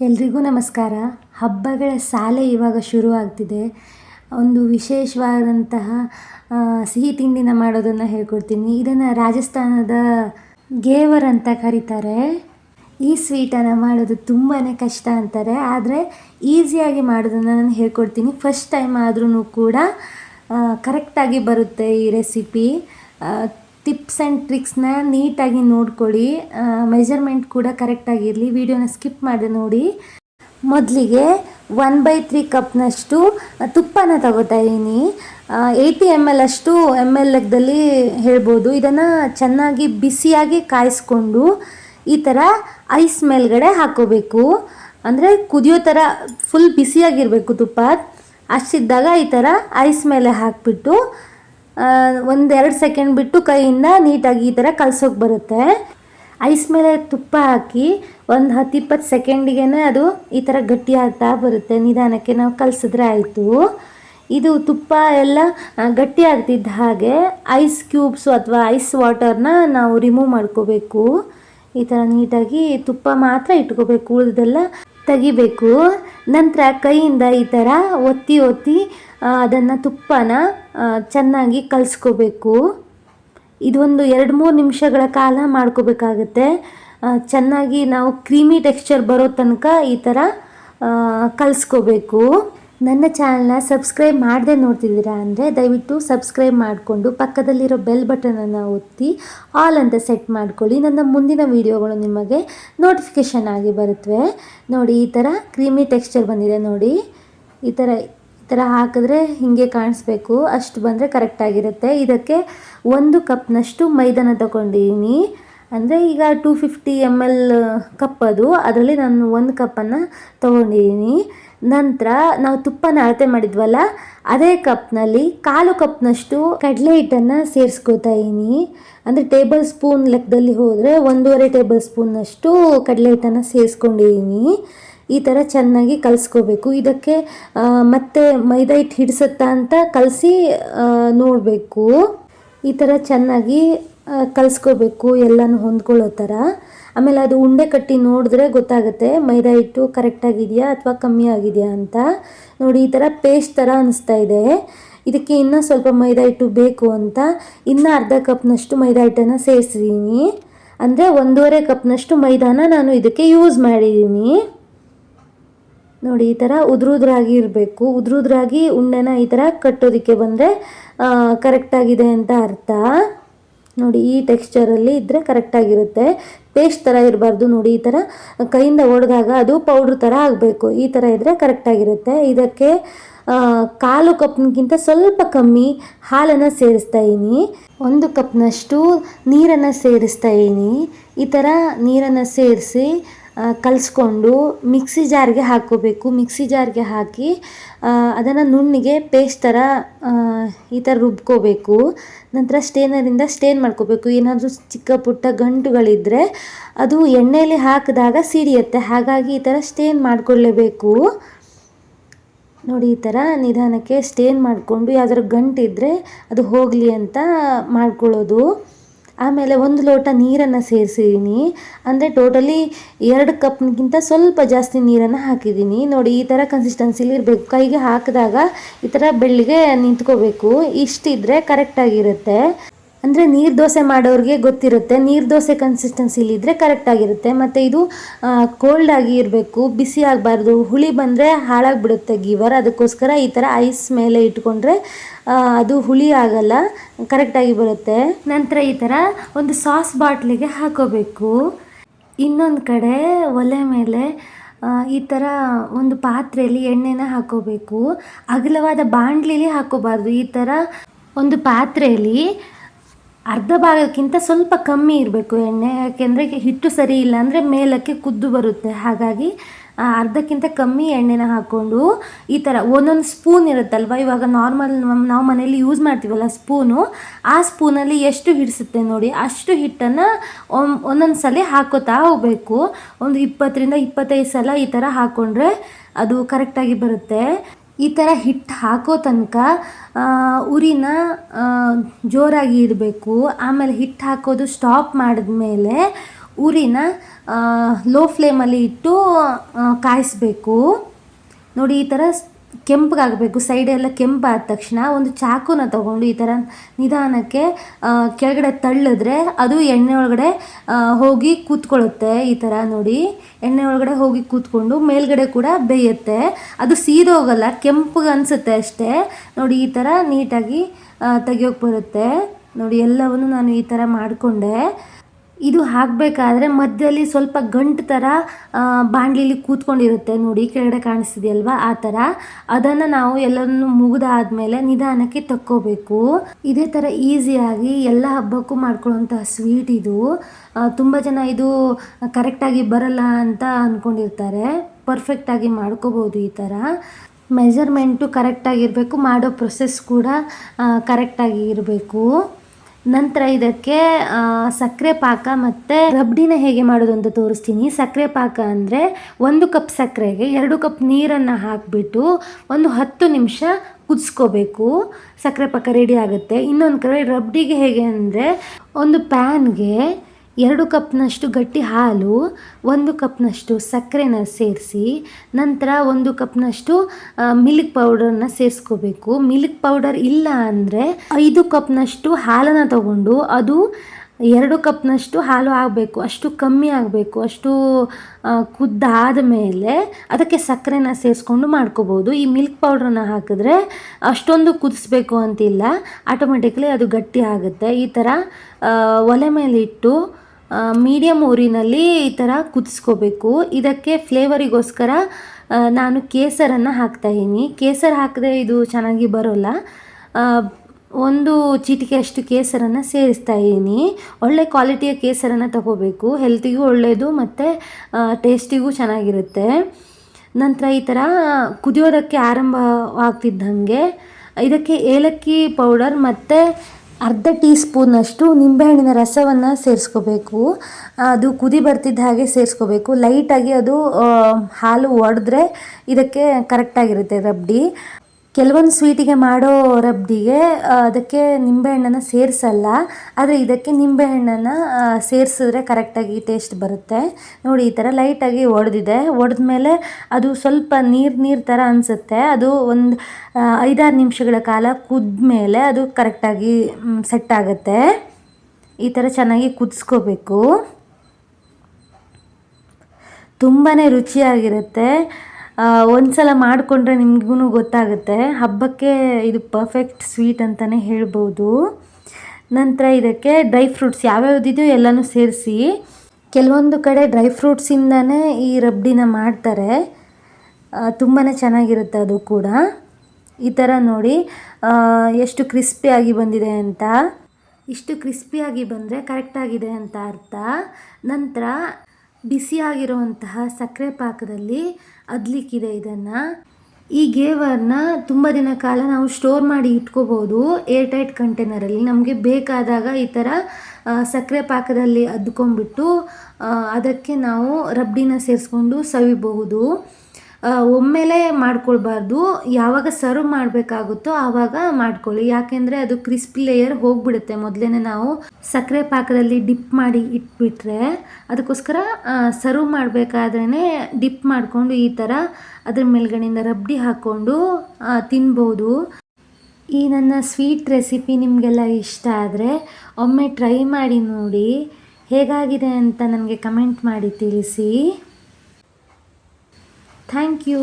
ಎಲ್ರಿಗೂ ನಮಸ್ಕಾರ. ಹಬ್ಬಗಳ ಸಾಲೆ ಇವಾಗ ಶುರು ಆಗ್ತಿದೆ. ಒಂದು ವಿಶೇಷವಾದಂತಹ ಸಿಹಿ ತಿಂಡಿನ ಮಾಡೋದನ್ನು ಹೇಳ್ಕೊಡ್ತೀನಿ. ಇದನ್ನು ರಾಜಸ್ಥಾನದ ಗೇವರ್ ಅಂತ ಕರೀತಾರೆ. ಈ ಸ್ವೀಟನ್ನು ಮಾಡೋದು ತುಂಬಾ ಕಷ್ಟ ಅಂತಾರೆ. ಆದರೆ ಈಸಿಯಾಗಿ ಮಾಡೋದನ್ನು ನಾನು ಹೇಳ್ಕೊಡ್ತೀನಿ. ಫಸ್ಟ್ ಟೈಮ್ ಆದ್ರೂ ಕೂಡ ಕರೆಕ್ಟಾಗಿ ಬರುತ್ತೆ ಈ ರೆಸಿಪಿ. ಟಿಪ್ಸ್ ಆ್ಯಂಡ್ ಟ್ರಿಕ್ಸ್ನ ನೀಟಾಗಿ ನೋಡ್ಕೊಳ್ಳಿ. ಮೆಜರ್ಮೆಂಟ್ ಕೂಡ ಕರೆಕ್ಟಾಗಿರಲಿ ವಿಡಿಯೋನ ಸ್ಕಿಪ್ ಮಾಡಿ ನೋಡಿ. ಮೊದಲಿಗೆ ಒನ್ ಬೈ ತ್ರೀ ಕಪ್ನಷ್ಟು ತುಪ್ಪನ ತಗೋತಾ ಇದ್ದೀನಿ ಏಯ್ಟಿ ಎಂ ಎಲ್ ಅಷ್ಟು ಎಂ ಎಲ್ ಲೆಕ್ಕದಲ್ಲಿ ಹೇಳ್ಬೋದು. ಇದನ್ನು ಚೆನ್ನಾಗಿ ಬಿಸಿಯಾಗಿ ಕಾಯಿಸ್ಕೊಂಡು ಈ ಥರ ಐಸ್ ಮೇಲ್ಗಡೆ ಹಾಕೋಬೇಕು. ಅಂದರೆ ಕುದಿಯೋ ಥರ ಫುಲ್ ಬಿಸಿಯಾಗಿರಬೇಕು ತುಪ್ಪ. ಅಷ್ಟಿದ್ದಾಗ ಈ ಥರ ಐಸ್ ಮೇಲೆ ಹಾಕಿಬಿಟ್ಟು ಒಂದೆರಡು ಸೆಕೆಂಡ್ ಬಿಟ್ಟು ಕೈಯಿಂದ ನೀಟಾಗಿ ಈ ಥರ ಕಲ್ಸೋಕೆ ಬರುತ್ತೆ. ಐಸ್ ಮೇಲೆ ತುಪ್ಪ ಹಾಕಿ ಒಂದು ಹತ್ತು ಇಪ್ಪತ್ತು ಸೆಕೆಂಡಿಗೆ ಅದು ಈ ಥರ ಗಟ್ಟಿ ಆಗ್ತಾ ಬರುತ್ತೆ. ನಿಧಾನಕ್ಕೆ ನಾವು ಕಲಸಿದ್ರೆ ಆಯಿತು. ಇದು ತುಪ್ಪ ಎಲ್ಲ ಗಟ್ಟಿ ಆಗ್ತಿದ್ದ ಹಾಗೆ ಐಸ್ ಕ್ಯೂಬ್ಸು ಅಥವಾ ಐಸ್ ವಾಟರ್ನ ನಾವು ರಿಮೂವ್ ಮಾಡ್ಕೋಬೇಕು. ಈ ಥರ ನೀಟಾಗಿ ತುಪ್ಪ ಮಾತ್ರ ಇಟ್ಕೋಬೇಕು ಉಳಿದೆಲ್ಲ ತೆಗಿಬೇಕು. ನಂತರ ಕೈಯಿಂದ ಈ ಥರ ಒತ್ತಿ ಒತ್ತಿ ಅದನ್ನು ತುಪ್ಪನ ಚೆನ್ನಾಗಿ ಕಲಿಸ್ಕೋಬೇಕು. ಇದೊಂದು ಎರಡು ಮೂರು ನಿಮಿಷಗಳ ಕಾಲ ಮಾಡ್ಕೋಬೇಕಾಗತ್ತೆ. ಚೆನ್ನಾಗಿ ನಾವು ಕ್ರೀಮಿ ಟೆಕ್ಸ್ಚರ್ ಬರೋ ತನಕ ಈ ಥರ ಕಲಿಸ್ಕೋಬೇಕು. ನನ್ನ ಚಾನಲ್ನ ಸಬ್ಸ್ಕ್ರೈಬ್ ಮಾಡದೆ ನೋಡ್ತಿದ್ದೀರಾ ಅಂದರೆ ದಯವಿಟ್ಟು ಸಬ್ಸ್ಕ್ರೈಬ್ ಮಾಡಿಕೊಂಡು ಪಕ್ಕದಲ್ಲಿರೋ ಬೆಲ್ ಬಟನನ್ನು ಒತ್ತಿ ಆಲ್ ಅಂತ ಸೆಟ್ ಮಾಡ್ಕೊಳ್ಳಿ. ನನ್ನ ಮುಂದಿನ ವೀಡಿಯೋಗಳು ನಿಮಗೆ ನೋಟಿಫಿಕೇಷನ್ ಆಗಿ ಬರುತ್ತವೆ. ನೋಡಿ, ಈ ಥರ ಕ್ರೀಮಿ ಟೆಕ್ಸ್ಚರ್ ಬಂದಿದೆ ನೋಡಿ. ಈ ಥರ ಈ ಥರ ಹಾಕಿದ್ರೆ ಹೀಗೆ ಕಾಣಿಸ್ಬೇಕು. ಅಷ್ಟು ಬಂದರೆ ಕರೆಕ್ಟಾಗಿರುತ್ತೆ ಇದಕ್ಕೆ ಒಂದು ಕಪ್ನಷ್ಟು ಮೈದಾನ ತಗೊಂಡಿದ್ದೀನಿ. ಅಂದರೆ ಈಗ two fifty M L cup ಅದು. ಅದರಲ್ಲಿ ನಾನು ಒಂದು ಕಪ್ಪನ್ನು ತೊಗೊಂಡಿದ್ದೀನಿ ನಂತರ ನಾವು ತುಪ್ಪನ ಅಳತೆ ಮಾಡಿದ್ವಲ್ಲ, ಅದೇ ಕಪ್ನಲ್ಲಿ ಕಾಲು ಕಪ್ನಷ್ಟು ಕಡಲೆ ಹಿಟ್ಟನ್ನು ಸೇರಿಸ್ಕೋತಾ ಇದ್ದೀನಿ ಅಂದರೆ ಟೇಬಲ್ ಸ್ಪೂನ್ ಲೆಕ್ಕದಲ್ಲಿ ಹೋದರೆ ಒಂದೂವರೆ ಟೇಬಲ್ ಸ್ಪೂನ್ನಷ್ಟು ಕಡಲೆ ಹಿಟ್ಟನ್ನು ಸೇರಿಸ್ಕೊಂಡಿದ್ದೀನಿ ಈ ಥರ ಚೆನ್ನಾಗಿ ಕಲಿಸ್ಕೋಬೇಕು. ಇದಕ್ಕೆ ಮತ್ತೆ ಮೈದಾ ಹಿಟ್ಟು ಹಿಡಿಸುತ್ತಾ ಅಂತ ಕಲಸಿ ನೋಡಬೇಕು. ಈ ಥರ ಚೆನ್ನಾಗಿ ಕಲಿಸ್ಕೋಬೇಕು, ಎಲ್ಲನೂ ಹೊಂದ್ಕೊಳ್ಳೋ ಥರ. ಆಮೇಲೆ ಅದು ಉಂಡೆ ಕಟ್ಟಿ ನೋಡಿದ್ರೆ ಗೊತ್ತಾಗುತ್ತೆ, ಮೈದಾ ಹಿಟ್ಟು ಕರೆಕ್ಟಾಗಿದೆಯಾ ಅಥವಾ ಕಮ್ಮಿ ಆಗಿದೆಯಾ ಅಂತ. ನೋಡಿ, ಈ ಥರ ಪೇಸ್ಟ್ ಥರ ಅನಿಸ್ತಾ ಇದೆ. ಇದಕ್ಕೆ ಇನ್ನೂ ಸ್ವಲ್ಪ ಮೈದಾ ಹಿಟ್ಟು ಬೇಕು ಅಂತ. ಇನ್ನೂ ಅರ್ಧ ಕಪ್ನಷ್ಟು ಮೈದಾ ಹಿಟ್ಟನ್ನು ಸೇರಿಸಿದ್ದೀನಿ ಅಂದರೆ ಒಂದೂವರೆ ಕಪ್ನಷ್ಟು ಮೈದಾನ ನಾನು ಇದಕ್ಕೆ ಯೂಸ್ ಮಾಡಿದ್ದೀನಿ ನೋಡಿ, ಈ ಥರ ಉದ್ರುದ್ರಾಗಿ ಇರಬೇಕು. ಉದ್ರುದ್ರಾಗಿ ಉಂಡೆನ ಈ ಥರ ಕಟ್ಟೋದಕ್ಕೆ ಬಂದರೆ ಕರೆಕ್ಟಾಗಿದೆ ಅಂತ ಅರ್ಥ. ನೋಡಿ, ಈ ಟೆಕ್ಸ್ಚರಲ್ಲಿ ಇದ್ದರೆ ಕರೆಕ್ಟಾಗಿರುತ್ತೆ ಪೇಸ್ಟ್ ಥರ ಇರಬಾರ್ದು ನೋಡಿ, ಈ ಥರ ಕೈಯಿಂದ ಒಡೆದಾಗ ಅದು ಪೌಡ್ರ್ ಥರ ಆಗಬೇಕು. ಈ ಥರ ಇದ್ದರೆ ಕರೆಕ್ಟಾಗಿರುತ್ತೆ ಇದಕ್ಕೆ ಕಾಲು ಕಪ್ಗಿಂತ ಸ್ವಲ್ಪ ಕಮ್ಮಿ ಹಾಲನ್ನು ಸೇರಿಸ್ತಾ ಇದ್ದೀನಿ ಒಂದು ಕಪ್ನಷ್ಟು ನೀರನ್ನು ಸೇರಿಸ್ತಾ ಇದ್ದೀನಿ ಈ ಥರ ನೀರನ್ನು ಸೇರಿಸಿ ಕಲಿಸ್ಕೊಂಡು ಮಿಕ್ಸಿ ಜಾರ್ಗೆ ಹಾಕ್ಕೋಬೇಕು. ಮಿಕ್ಸಿ ಜಾರ್ಗೆ ಹಾಕಿ ಅದನ್ನು ನುಣ್ಣಿಗೆ ಪೇಸ್ಟ್ ಥರ ಈ ಥರ ರುಬ್ಕೋಬೇಕು. ನಂತರ ಸ್ಟೇನರಿಂದ ಸ್ಟೇನ್ ಮಾಡ್ಕೋಬೇಕು. ಏನಾದರೂ ಚಿಕ್ಕ ಪುಟ್ಟ ಗಂಟುಗಳಿದ್ದರೆ ಅದು ಎಣ್ಣೆಯಲ್ಲಿ ಹಾಕಿದಾಗ ಸಿಡಿಯುತ್ತೆ. ಹಾಗಾಗಿ ಈ ಥರ ಸ್ಟೇನ್ ಮಾಡಿಕೊಳ್ಳೇಬೇಕು. ನೋಡಿ, ಈ ಥರ ನಿಧಾನಕ್ಕೆ ಸ್ಟೇನ್ ಮಾಡಿಕೊಂಡು ಯಾವ್ದಾದ್ರು ಗಂಟಿದ್ರೆ ಅದು ಹೋಗಲಿ ಅಂತ ಮಾಡ್ಕೊಳ್ಳೋದು. ಆಮೇಲೆ ಒಂದು ಲೋಟ ನೀರನ್ನು ಸೇರಿಸಿದ್ದೀನಿ ಅಂದರೆ ಟೋಟಲಿ ಎರಡು ಕಪ್ಗಿಂತ ಸ್ವಲ್ಪ ಜಾಸ್ತಿ ನೀರನ್ನು ಹಾಕಿದ್ದೀನಿ ನೋಡಿ, ಈ ಥರ ಕನ್ಸಿಸ್ಟೆನ್ಸಿಲಿ ಇರಬೇಕು. ಕೈಗೆ ಹಾಕಿದಾಗ ಈ ಥರ ಬೆಳ್ಳಿಗೆ ನಿಂತ್ಕೋಬೇಕು. ಇಷ್ಟಿದ್ರೆ ಕರೆಕ್ಟಾಗಿರುತ್ತೆ ಅಂದರೆ ನೀರು ದೋಸೆ ಮಾಡೋರಿಗೆ ಗೊತ್ತಿರುತ್ತೆ. ನೀರು ದೋಸೆ ಕನ್ಸಿಸ್ಟೆನ್ಸಿಲಿ ಇದ್ದರೆ ಕರೆಕ್ಟಾಗಿರುತ್ತೆ ಮತ್ತು ಇದು ಕೋಲ್ಡ್ ಆಗಿ ಇರಬೇಕು, ಬಿಸಿ ಆಗಬಾರ್ದು, ಹುಳಿ ಬಂದರೆ ಹಾಳಾಗಿಬಿಡುತ್ತೆ ಗೀವರ್. ಅದಕ್ಕೋಸ್ಕರ ಈ ಥರ ಐಸ್ ಮೇಲೆ ಇಟ್ಕೊಂಡ್ರೆ ಅದು ಹುಳಿ ಆಗಲ್ಲ ಕರೆಕ್ಟಾಗಿ ಬರುತ್ತೆ. ನಂತರ ಈ ಥರ ಒಂದು ಸಾಸ್ ಬಾಟ್ಲಿಗೆ ಹಾಕೋಬೇಕು. ಇನ್ನೊಂದು ಕಡೆ ಒಲೆ ಮೇಲೆ ಈ ಥರ ಒಂದು ಪಾತ್ರೆಯಲ್ಲಿ ಎಣ್ಣೆನ ಹಾಕೋಬೇಕು. ಅಗಲವಾದ ಬಾಣಲಿಲಿ ಹಾಕೋಬಾರ್ದು. ಈ ಥರ ಒಂದು ಪಾತ್ರೆಯಲ್ಲಿ ಅರ್ಧ ಭಾಗಕ್ಕಿಂತ ಸ್ವಲ್ಪ ಕಮ್ಮಿ ಇರಬೇಕು. ಎಣ್ಣೆ, ಯಾಕೆಂದರೆ ಹಿಟ್ಟು ಸರಿ ಇಲ್ಲ ಅಂದರೆ ಮೇಲಕ್ಕೆ ಕುದ್ದು ಬರುತ್ತೆ. ಹಾಗಾಗಿ ಅರ್ಧಕ್ಕಿಂತ ಕಮ್ಮಿ ಎಣ್ಣೆನ ಹಾಕ್ಕೊಂಡು ಈ ಥರ ಒಂದೊಂದು ಸ್ಪೂನ್ ಇರುತ್ತಲ್ವ? ಇವಾಗ ನಾರ್ಮಲ್ ನಾವು ಮನೇಲಿ ಯೂಸ್ ಮಾಡ್ತೀವಲ್ಲ ಸ್ಪೂನು, ಆ ಸ್ಪೂನಲ್ಲಿ ಎಷ್ಟು ಹಿಡಿಸುತ್ತೆ ನೋಡಿ, ಅಷ್ಟು ಹಿಟ್ಟನ್ನು ಒಂದೊಂದು ಸಲ ಹಾಕೋತಾ ಹೋಗಬೇಕು. ಒಂದು ಇಪ್ಪತ್ತರಿಂದ ಇಪ್ಪತ್ತೈದು ಸಲ ಈ ಥರ ಹಾಕ್ಕೊಂಡ್ರೆ ಅದು ಕರೆಕ್ಟಾಗಿ ಬರುತ್ತೆ. ಈ ಥರ ಹಿಟ್ಟು ಹಾಕೋ ತನಕ ಉರಿನ ಜೋರಾಗಿ ಇಡಬೇಕು. ಆಮೇಲೆ ಹಿಟ್ಟು ಹಾಕೋದು ಸ್ಟಾಪ್ ಮಾಡಿದ್ಮೇಲೆ ಉರಿನ ಲೋ ಫ್ಲೇಮಲ್ಲಿ ಇಟ್ಟು ಕಾಯಿಸ್ಬೇಕು. ನೋಡಿ ಈ ಥರ ಕೆಂಪಗಾಗಬೇಕು ಸೈಡೆಲ್ಲ ಕೆಂಪಾದ ತಕ್ಷಣ ಒಂದು ಚಾಕುನ ತಗೊಂಡು ಈ ಥರ ನಿಧಾನಕ್ಕೆ ಕೆಳಗಡೆ ತಳ್ಳಿದ್ರೆ ಅದು ಎಣ್ಣೆ ಒಳಗಡೆ ಹೋಗಿ ಕೂತ್ಕೊಳ್ಳುತ್ತೆ. ಈ ಥರ ನೋಡಿ ಎಣ್ಣೆ ಒಳಗಡೆ ಹೋಗಿ ಕೂತ್ಕೊಂಡು ಮೇಲ್ಗಡೆ ಕೂಡ ಬೇಯುತ್ತೆ. ಅದು ಸೀದೋಗಲ್ಲ, ಕೆಂಪಗೆ ಅನಿಸುತ್ತೆ ಅಷ್ಟೇ. ನೋಡಿ, ಈ ಥರ ನೀಟಾಗಿ ತೆಗಿಯೋಕೆ ಬರುತ್ತೆ. ನೋಡಿ, ಎಲ್ಲವನ್ನು ನಾನು ಈ ಥರ ಮಾಡಿಕೊಂಡೆ. ಇದು ಹಾಕಬೇಕಾದ್ರೆ ಮಧ್ಯದಲ್ಲಿ ಸ್ವಲ್ಪ ಗಂಟು ಥರ ಬಾಣಲಿಲಿ ಕೂತ್ಕೊಂಡಿರುತ್ತೆ ನೋಡಿ, ಕೆಳಗಡೆ ಕಾಣಿಸ್ತಿದೆಯಲ್ವಾ? ಆ ಥರ ಅದನ್ನು ನಾವು ಎಲ್ಲವನ್ನು ಮುಗಿದಾದ್ಮೇಲೆ ನಿಧಾನಕ್ಕೆ ತಕ್ಕೋಬೇಕು. ಇದೇ ಥರ ಈಸಿಯಾಗಿ ಎಲ್ಲ ಹಬ್ಬಕ್ಕೂ ಮಾಡ್ಕೊಳ್ಳುವಂತಹ ಸ್ವೀಟ್ ಇದು. ತುಂಬ ಜನ ಇದು ಕರೆಕ್ಟಾಗಿ ಬರಲ್ಲ ಅಂತ ಅಂದ್ಕೊಂಡಿರ್ತಾರೆ ಪರ್ಫೆಕ್ಟಾಗಿ ಮಾಡ್ಕೋಬೋದು ಈ ಥರ ಮೆಜರ್ಮೆಂಟು ಕರೆಕ್ಟಾಗಿರಬೇಕು ಮಾಡೋ ಪ್ರೊಸೆಸ್ ಕೂಡ ಕರೆಕ್ಟಾಗಿ ಇರಬೇಕು. ನಂತರ ಇದಕ್ಕೆ ಸಕ್ಕರೆ ಪಾಕ ಮತ್ತು ರಬ್ಡಿನ ಹೇಗೆ ಮಾಡೋದು ಅಂತ ತೋರಿಸ್ತೀನಿ. ಸಕ್ಕರೆ ಪಾಕ ಅಂದರೆ ಒಂದು ಕಪ್ ಸಕ್ಕರೆಗೆ ಎರಡು ಕಪ್ ನೀರನ್ನು ಹಾಕಿಬಿಟ್ಟು ಒಂದು ಹತ್ತು ನಿಮಿಷ ಕುದಿಸ್ಕೋಬೇಕು. ಸಕ್ಕರೆ ಪಾಕ ರೆಡಿ ಆಗುತ್ತೆ. ಇನ್ನೊಂದು ಕಡೆ ರಬ್ಡಿಗೆ ಹೇಗೆ ಅಂದರೆ ಒಂದು ಪ್ಯಾನ್ಗೆ ಎರಡು ಕಪ್ನಷ್ಟು ಗಟ್ಟಿ ಹಾಲು, ಒಂದು ಕಪ್ನಷ್ಟು ಸಕ್ಕರೆನ ಸೇರಿಸಿ, ನಂತರ ಒಂದು ಕಪ್ನಷ್ಟು ಮಿಲ್ಕ್ ಪೌಡರನ್ನ ಸೇರಿಸ್ಕೋಬೇಕು. ಮಿಲ್ಕ್ ಪೌಡರ್ ಇಲ್ಲ ಅಂದರೆ ಐದು ಕಪ್ನಷ್ಟು ಹಾಲನ್ನು ತಗೊಂಡು ಅದು ಎರಡು ಕಪ್ನಷ್ಟು ಹಾಲು ಆಗಬೇಕು. ಅಷ್ಟು ಕಮ್ಮಿ ಆಗಬೇಕು. ಅಷ್ಟು ಕುದ್ದಾದ ಮೇಲೆ ಅದಕ್ಕೆ ಸಕ್ಕರೆನ ಸೇರಿಸ್ಕೊಂಡು ಮಾಡ್ಕೋಬೋದು. ಈ ಮಿಲ್ಕ್ ಪೌಡ್ರನ್ನ ಹಾಕಿದ್ರೆ ಅಷ್ಟೊಂದು ಕುದಿಸ್ಬೇಕು ಅಂತಿಲ್ಲ. ಆಟೋಮೆಟಿಕ್ಲಿ ಅದು ಗಟ್ಟಿ ಆಗುತ್ತೆ. ಈ ಥರ ಒಲೆ ಮೇಲೆ ಇಟ್ಟು ಮೀಡಿಯಮ್ ಊರಿನಲ್ಲಿ ಈ ಥರ ಕುದಿಸ್ಕೋಬೇಕು. ಇದಕ್ಕೆ ಫ್ಲೇವರಿಗೋಸ್ಕರ ನಾನು ಕೇಸರನ್ನು ಹಾಕ್ತಾಯಿದ್ದೀನಿ ಕೇಸರ ಹಾಕಿದ್ರೆ ಇದು ಚೆನ್ನಾಗಿ ಬರೋಲ್ಲ. ಒಂದು ಚಿಟಿಕೆಯಷ್ಟು ಕೇಸರನ್ನು ಸೇರಿಸ್ತಾ ಇದ್ದೀನಿ. ಒಳ್ಳೆ ಕ್ವಾಲಿಟಿಯ ಕೇಸರನ್ನು ತಗೋಬೇಕು. ಹೆಲ್ತಿಗೂ ಒಳ್ಳೆಯದು ಮತ್ತು ಟೇಸ್ಟಿಗೂ ಚೆನ್ನಾಗಿರುತ್ತೆ. ನಂತರ ಈ ಥರ ಕುದಿಯೋದಕ್ಕೆ ಆರಂಭವಾಗ್ತಿದ್ದಂಗೆ ಇದಕ್ಕೆ ಏಲಕ್ಕಿ ಪೌಡರ್ ಮತ್ತು ಅರ್ಧ ಟೀ ಸ್ಪೂನಷ್ಟು ನಿಂಬೆಹಣ್ಣಿನ ರಸವನ್ನು ಸೇರಿಸ್ಕೋಬೇಕು. ಅದು ಕುದಿ ಬರ್ತಿದ್ದ ಹಾಗೆ ಸೇರಿಸ್ಕೋಬೇಕು. ಲೈಟಾಗಿ ಅದು ಹಾಲು ಒಡೆದ್ರೆ ಇದಕ್ಕೆ ಕರೆಕ್ಟಾಗಿರುತ್ತೆ ರಬ್ಡಿ. ಕೆಲವೊಂದು ಸ್ವೀಟಿಗೆ ಮಾಡೋ ರಬ್ಡಿಗೆ ಅದಕ್ಕೆ ನಿಂಬೆಹಣ್ಣನ್ನು ಸೇರಿಸಲ್ಲ. ಆದರೆ ಇದಕ್ಕೆ ನಿಂಬೆಹಣ್ಣನ್ನು ಸೇರಿಸಿದ್ರೆ ಕರೆಕ್ಟಾಗಿ ಟೇಸ್ಟ್ ಬರುತ್ತೆ. ನೋಡಿ, ಈ ಥರ ಲೈಟಾಗಿ ಒಡೆದಿದೆ. ಒಡೆದ್ಮೇಲೆ ಅದು ಸ್ವಲ್ಪ ನೀರು ನೀರು ಥರ ಅನಿಸುತ್ತೆ. ಅದು ಒಂದು ಐದಾರು ನಿಮಿಷಗಳ ಕಾಲ ಕುದ್ಮೇಲೆ ಅದು ಕರೆಕ್ಟಾಗಿ ಸೆಟ್ ಆಗುತ್ತೆ. ಈ ಥರ ಚೆನ್ನಾಗಿ ಕುದಿಸ್ಕೋಬೇಕು. ತುಂಬಾ ರುಚಿಯಾಗಿರುತ್ತೆ. ಆ, ಒಂದ್ಸಲ ಮಾಡಿಕೊಂಡ್ರೆ ನಿಮಗೂ ಗೊತ್ತಾಗುತ್ತೆ. ಹಬ್ಬಕ್ಕೆ ಇದು ಪರ್ಫೆಕ್ಟ್ ಸ್ವೀಟ್ ಅಂತಲೇ ಹೇಳ್ಬೋದು. ನಂತರ ಇದಕ್ಕೆ ಡ್ರೈ ಫ್ರೂಟ್ಸ್ ಯಾವ್ಯಾವ್ದಿದೆಯೋ ಎಲ್ಲನೂ ಸೇರಿಸಿ ಕೆಲವೊಂದು ಕಡೆ ಡ್ರೈ ಫ್ರೂಟ್ಸಿಂದನೇ ಈ ರಬ್ಡಿನ ಮಾಡ್ತಾರೆ. ತುಂಬಾ ಚೆನ್ನಾಗಿರುತ್ತೆ ಅದು ಕೂಡ. ಈ ಥರ ನೋಡಿ ಎಷ್ಟು ಕ್ರಿಸ್ಪಿಯಾಗಿ ಬಂದಿದೆ ಅಂತ. ಇಷ್ಟು ಕ್ರಿಸ್ಪಿಯಾಗಿ ಬಂದರೆ ಕರೆಕ್ಟಾಗಿದೆ ಅಂತ ಅರ್ಥ. ನಂತರ ಬಿಸಿಯಾಗಿರುವಂತಹ ಸಕ್ಕರೆ ಪಾಕದಲ್ಲಿ ಅದ್ಲಿಕ್ಕಿದೆ ಇದನ್ನು. ಈ ಗೇವರ್ನ ತುಂಬ ದಿನ ಕಾಲ ನಾವು ಸ್ಟೋರ್ ಮಾಡಿ ಇಟ್ಕೋಬೋದು ಏರ್ ಟೈಟ್ ಕಂಟೈನರಲ್ಲಿ. ನಮಗೆ ಬೇಕಾದಾಗ ಈ ಥರ ಸಕ್ಕರೆ ಪಾಕದಲ್ಲಿ ಅದ್ಕೊಂಡ್ಬಿಟ್ಟು ಅದಕ್ಕೆ ನಾವು ರಬ್ಡಿನ ಸೇರಿಸ್ಕೊಂಡು ಸವಿಬಹುದು. ಒಮ್ಮೆಲೇ ಮಾಡ್ಕೊಳ್ಬಾರ್ದು. ಯಾವಾಗ ಸರ್ವ್ ಮಾಡಬೇಕಾಗುತ್ತೋ ಆವಾಗ ಮಾಡ್ಕೊಳ್ಳಿ. ಯಾಕೆಂದರೆ ಅದು ಕ್ರಿಸ್ಪಿ ಲೇಯರ್ ಹೋಗ್ಬಿಡುತ್ತೆ. ಮೊದಲೇ ನಾವು ಸಕ್ಕರೆ ಪಾಕದಲ್ಲಿ ಡಿಪ್ ಮಾಡಿ ಇಟ್ಬಿಟ್ರೆ ಅದಕ್ಕೋಸ್ಕರ ಸರ್ವ್ ಮಾಡಬೇಕಾದ್ರೇ ಡಿಪ್ ಮಾಡಿಕೊಂಡು ಈ ಥರ ಅದ್ರ ಮೇಲ್ಗಡೆಯಿಂದ ರಬ್ಡಿ ಹಾಕ್ಕೊಂಡು ತಿನ್ಬೋದು. ಈ ನನ್ನ ಸ್ವೀಟ್ ರೆಸಿಪಿ ನಿಮಗೆಲ್ಲ ಇಷ್ಟ ಆದರೆ ಒಮ್ಮೆ ಟ್ರೈ ಮಾಡಿ ನೋಡಿ. ಹೇಗಾಗಿದೆ ಅಂತ ನನಗೆ ಕಮೆಂಟ್ ಮಾಡಿ ತಿಳಿಸಿ. Thank you